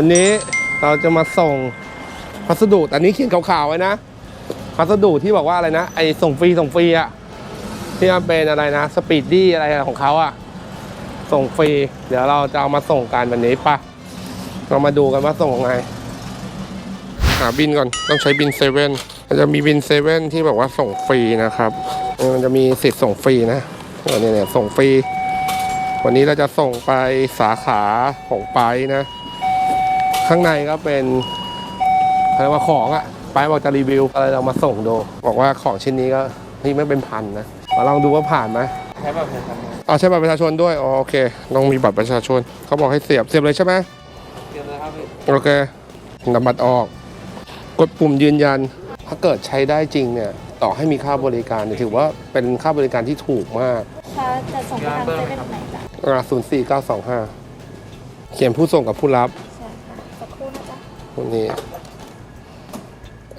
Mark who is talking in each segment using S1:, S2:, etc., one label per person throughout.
S1: วันนี้เราจะมาส่งพัสดุแต่นี้เขียนขาวๆไว้นะ พัสดุที่บอกว่าอะไรนะ ไอส่งฟรีส่งฟรีอะที่มันเป็นอะไรนะ สปีดดี้อะไรของเขาอะส่งฟรี เดี๋ยวเราจะเอามาส่งกันวันนี้ปะเรามาดูกันว่าส่งไง หาบินก่อน ต้องใช้บินเซเว่นมันจะมีบินเซเว่นที่บอกว่าส่งฟรีนะครับ มันจะมีสิทธิ์ส่งฟรีนะเนี่ยเนี่ยส่งฟรี วันนี้เราจะส่งไปสาขาของไปนะ ข้างในก็เป็นอะไรยกว่าของอะไปบอกจะรีวิวอะไรเรามาส่งดู บอกว่าของชิ้นนี้ก็นี่ไม่เป็นพันนะมาลองดูว่าผ่านไหม
S2: ใช้แบบไหนครับ
S1: อ๋อใช่บัตรประชาชนด้วยอ๋อโอเคต้องมีบัตรประชาชนเขาบอกให้เสียบเสียบเลยใช่ไหม
S2: เตรียมเลยครับพี่
S1: โอเคนำบัตรออก กดปุ่มยืนยัน ถ้าเกิดใช้ได้จริงเนี่ยต่อให้มีค่าบริการเนี่ยถือว่าเป็นค่าบริการที่ถูกมาก
S3: ถ้าจะส่งไปทางเซเว่นไหนจ้ะ
S1: อ่าศูนย์สี่เก้าสองห้าเขียนผู้ส่งกับผู้รับ พวกนี้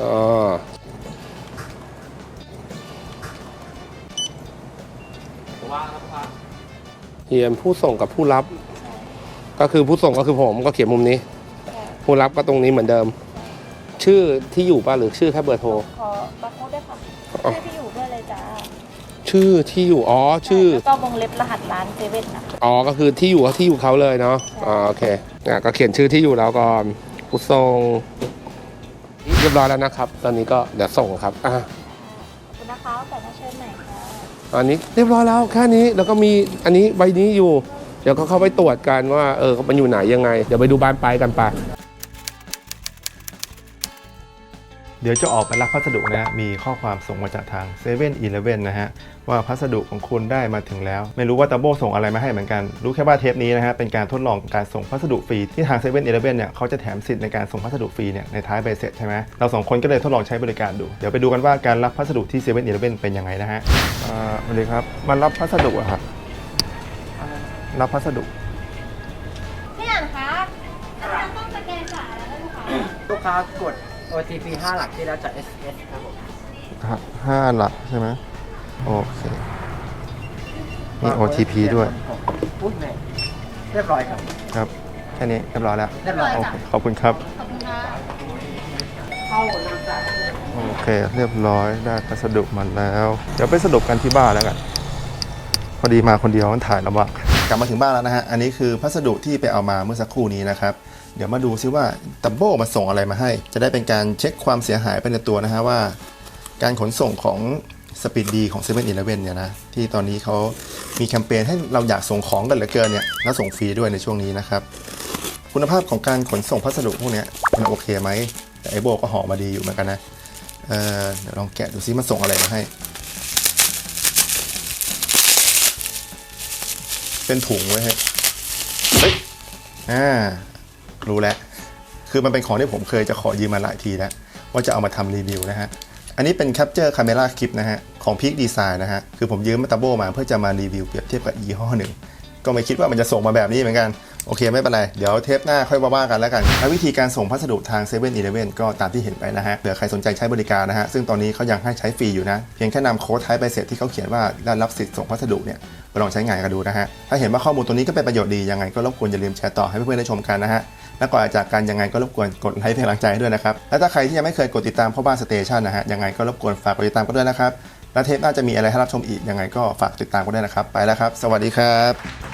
S1: อ๋อ
S2: ว่างครับครับ
S1: เขียนผู้ส่งกับผู้รับ ก็คือผู้ส่งก็คือผมก็เขียนมุมนี้
S3: ใช่
S1: ผู้รับก็ตรงนี้เหมือนเดิม ชื่อที่อยู่ป่ะหรือชื่อแค่เบอร์โทร
S3: ขอบัตรโค้ดด้วยค่ะ
S1: อ๋อ
S3: ให้พี่อยู่ด้วยเลยจ้า
S1: ชื่อที่อยู่อ๋อชื่อ
S3: แล้วก็วงเล็บรหัสร้านเซเว่นนะ
S1: อ๋อก็คือที่อยู่ก็ที่อยู่เขาเลยเนาะอ๋อโอเคอะก็เขียนชื่อที่อยู่แล้วก่อน ผู้ส่งเรียบร้อยแล้วนะครับ ตอนนี้ก็เดี๋ยวส่งครับอะ
S3: ขอบคุณนะคะแต่มาเชิญใหม่ค่ะ
S1: อันนี้เรียบร้อยแล้วแค่นี้แล้วก็มีอันนี้ใบนี้อยู่ เดี๋ยวก็เข้าไปตรวจกันว่าเออมันอยู่ไหนยังไง เดี๋ยวไปดูบ้านไปลายกันไป
S4: เดี๋ยวจะออกไปรับพัสดุนะฮะมีข้อความส่งมาจากทาง7 e เ e ่ e อนะฮะ ว่าพัสดุของคุณได้มาถึงแล้ว ไม่รู้ว่าตาโบส่งอะไรมาให้เหมือนกัน รู้แค่ว่าเทปนี้นะฮะ เป็นการทดลองการส่งพัสดุฟรี ที่ทาง7 e เ e ่ e เนี่ยเขาจะแถมสิทธิ์ในการส่งพัสดุฟรีเนี่ยในท้ายใบเสร็จใช่ไหมเราสองคนก็เลยทดลองใช้บริการดู เดี๋ยวไปดูกันว่าการรับพัสดุที่7 e เ e ่ e เป็นยังไงนะฮะอ่าสวัสดีครับมารับพัสดุอะครับรับพัสดุ
S3: พี่อ่านคะเราต้องสแกนจ่ายแล้วนะลูกค้า
S2: ลูกค้ากด OTP 5 หลักที่แล้วจาก SS ครับผม
S4: ห้าหลักใช่ไหมโอเค มี OTP ด้วย
S2: อุ้ยแม่เรียบร้อยครับ
S4: ครับ แค่นี้เรียบร้อยแล้ว
S2: เรียบร้อย
S4: โอเคขอบคุณครับ
S3: ขอบคุณค่ะ
S2: เข้าน้ำจ่าย
S4: โอเค เรียบร้อยได้พัสดุมาแล้ว เดี๋ยวไปสรุปกันที่บ้านแล้วกัน พอดีมาคนเดียวมันถ่ายลำบากกลับมาถึงบ้านแล้วนะฮะ อันนี้คือพัสดุที่ไปเอามาเมื่อสักครู่นี้นะครับ เดี๋ยวมาดูซิว่าตัมโบมาส่งอะไรมาให้ จะได้เป็นการเช็คความเสียหายไปในตัวนะฮะว่า การขนส่งของสปีดดีของ7 e เ e ่ e อเนี่ยนะ ที่ตอนนี้เขามีแคมเปญให้เราอยากส่งของกันเหลือเกินเนี่ยแล้วส่งฟรีด้วยในช่วงนี้นะครับ คุณภาพของการขนส่งพัสดุพวกเนี้ยมันโอเคไหมแต่ไอโบก็ห่อมาดีอยู่เหมือนกันนะเออเดี๋ยวลองแกะดูซิมันส่งอะไรมาให้ เป็นถุงไว้ให้เฮ้ยอ่า รู้แล้ว คือมันเป็นของที่ผมเคยจะขอยืมมาหลายทีแล้วว่าจะเอามาทำรีวิวนะฮะ อันนี้เป็น Capture Camera Clip นะฮะ ของ Peak Design นะฮะ คือผมยืมมาตาโบมาเพื่อจะมารีวิวเปรียบเทียบกับยี่ห้อหนึ่ง ก็ไม่คิดว่ามันจะส่งมาแบบนี้เหมือนกัน โอเคไม่เป็นไร เดี๋ยวเทปหน้าค่อยว่ากันแล้วกันและวิธีการส่งพัสดุทาง7 e เ e ่ e ก็ตามที่เห็นไปนะฮะเผื่อใครสนใจใช้บริการนะฮะ ซึ่งตอนนี้เขายังให้ใช้ฟรีอยู่นะ เพียงแค่นำโค้ดท้ายใบเสร็จที่เขาเขียนว่าได้รับสิทธิ์ส่งพัสดุเนี่ยไปลองใช้งานกันดูนะฮะ ถ้าเห็นว่าข้อมูลตัวนี้ก็เป็นประโยชน์ดียังไงก็รบกวนอย่าลืมแชร์ต่อให้เพื่อนๆได้ชมกันนะฮะ และก่อนจากกันยังไงก็รบกวนกดไลค์เป็นกำลังใจให้ด้วยนะครับ และถ้าใครที่ยังไม่เคยกดติดตามพ่อบ้านสเตชันนะฮะยังไงก็รบกวนฝากกดติดตามกันด้วยนะครับ และเทปหน้าจะมีอะไรให้รับชมอีกยังไงก็ฝากติดตามกันด้วยนะครับ ไปแล้วครับ สวัสดีครับ